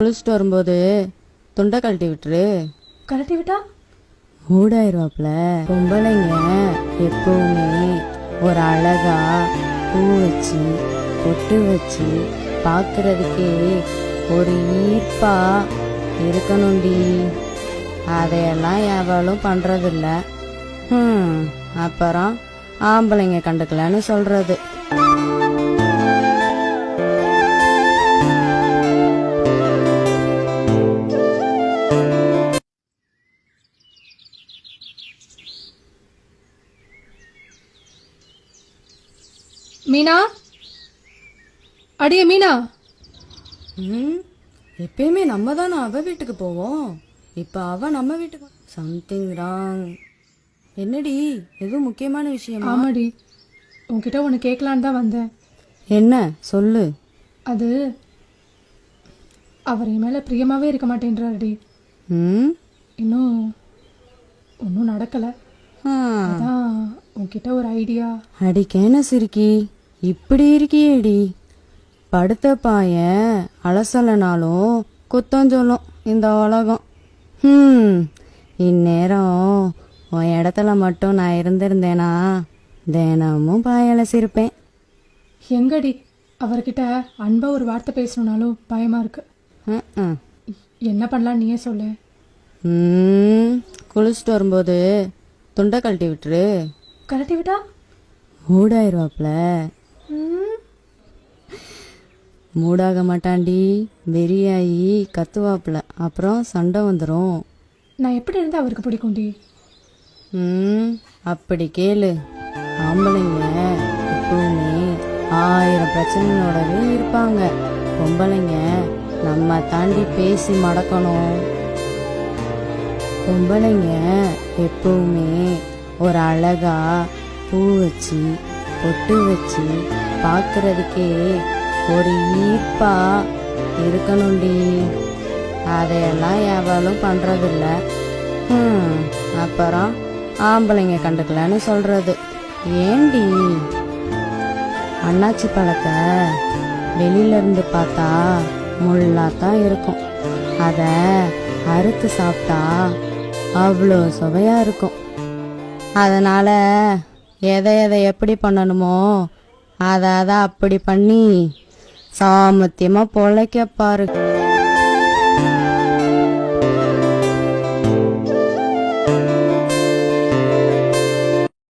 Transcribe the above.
குளிச்சுட்டு வரும்போது துண்டை கழட்டி விட்டுரு. கழட்டி விட்டா மூடாயிருவாப்ல பொம்பளைங்க எப்பவுமே ஒரு அழகா பூ வச்சு பொட்டு வச்சு பார்க்கறதுக்கே ஒரு ஈர்ப்பா இருக்கணும்டி. அதையெல்லாம் எவளும் பண்றதில்ல. ஹம், அப்புறம் ஆம்பளைங்க கண்டுக்கலன்னு சொல்றது. மீனா? அடியே மீனா? ம் எப்பயுமே நம்ம தானே அவ வீட்டுக்கு போவோம். இப்போ அவ நம்ம வீட்டுக்கு சம்திங் ராங் என்னடி எதுவும் முக்கியமான விஷயமா? ஆமாடி. உன்கிட்ட ஒன்று கேட்கலான்னு தான் வந்தேன். என்ன? சொல்லு. அது அவர் என் மேலே பிரியமாவே இருக்க மாட்டேன்றாருடி. ம்? இன்னும் ஒன்றும் நடக்கலை. அதான் உன்கிட்ட ஒரு ஐடியா அடிக்கேன சிரிக்கி. இப்படி இருக்கியேடி. படுத்த பாய அலசலனாலும் குத்தம் சொல்லும் இந்த உலகம். ம் இந்நேரம் உன் இடத்துல மட்டும் நான் இருந்திருந்தேனா? தினமும் பாய அலசிருப்பேன் எங்கடி? அவர்கிட்ட அன்பா ஒரு வார்த்தை பேசணும்னாலும் பயமா இருக்கு. என்ன பண்ணலாம் நீயே சொல்லு. ம், குளிச்சுட்டு வரும்போது துண்டை கழட்டி விட்டுரு. கழட்டி விட்டா? மூடாயிருவாப்ல மூடாக மாட்டான்டி வெறியாயி கத்துவாப்ல அப்புறம் சண்டை வந்துடும் நான் எப்படி இருந்தா அவருக்கு பிடிக்கும்டி? ம் அப்படி கேளு. ஆம்பளைங்க எப்பவுமே ஆயிரம் பிரச்சனைகளோடவே இருப்பாங்க. பொம்பளைங்க நம்ம தாண்டி பேசி மடக்கணும். பொம்பளைங்க எப்பவுமே ஒரு அழகா பூ வச்சு பொட்டு வச்சு பார்க்கறதுக்கே ஒரு ஈர்ப்பா இருக்கணும்டி. அதையெல்லாம் எவளும் பண்றதில்ல. அப்புறம் ஆம்பளைங்க கண்டுக்கலன்னு சொல்றது. ஏண்டி? அண்ணாச்சி பழத்தை வெளியில இருந்து பார்த்தா முள்ளாத்தான் இருக்கும். அதை அறுத்து சாப்பிட்டா அவ்வளோ சுவையாக இருக்கும். அதனால் எதை எதை எப்படி பண்ணணுமோ அதை அதை அப்படி பண்ணி சாமத்தியமாக பொழைக்க பாரு.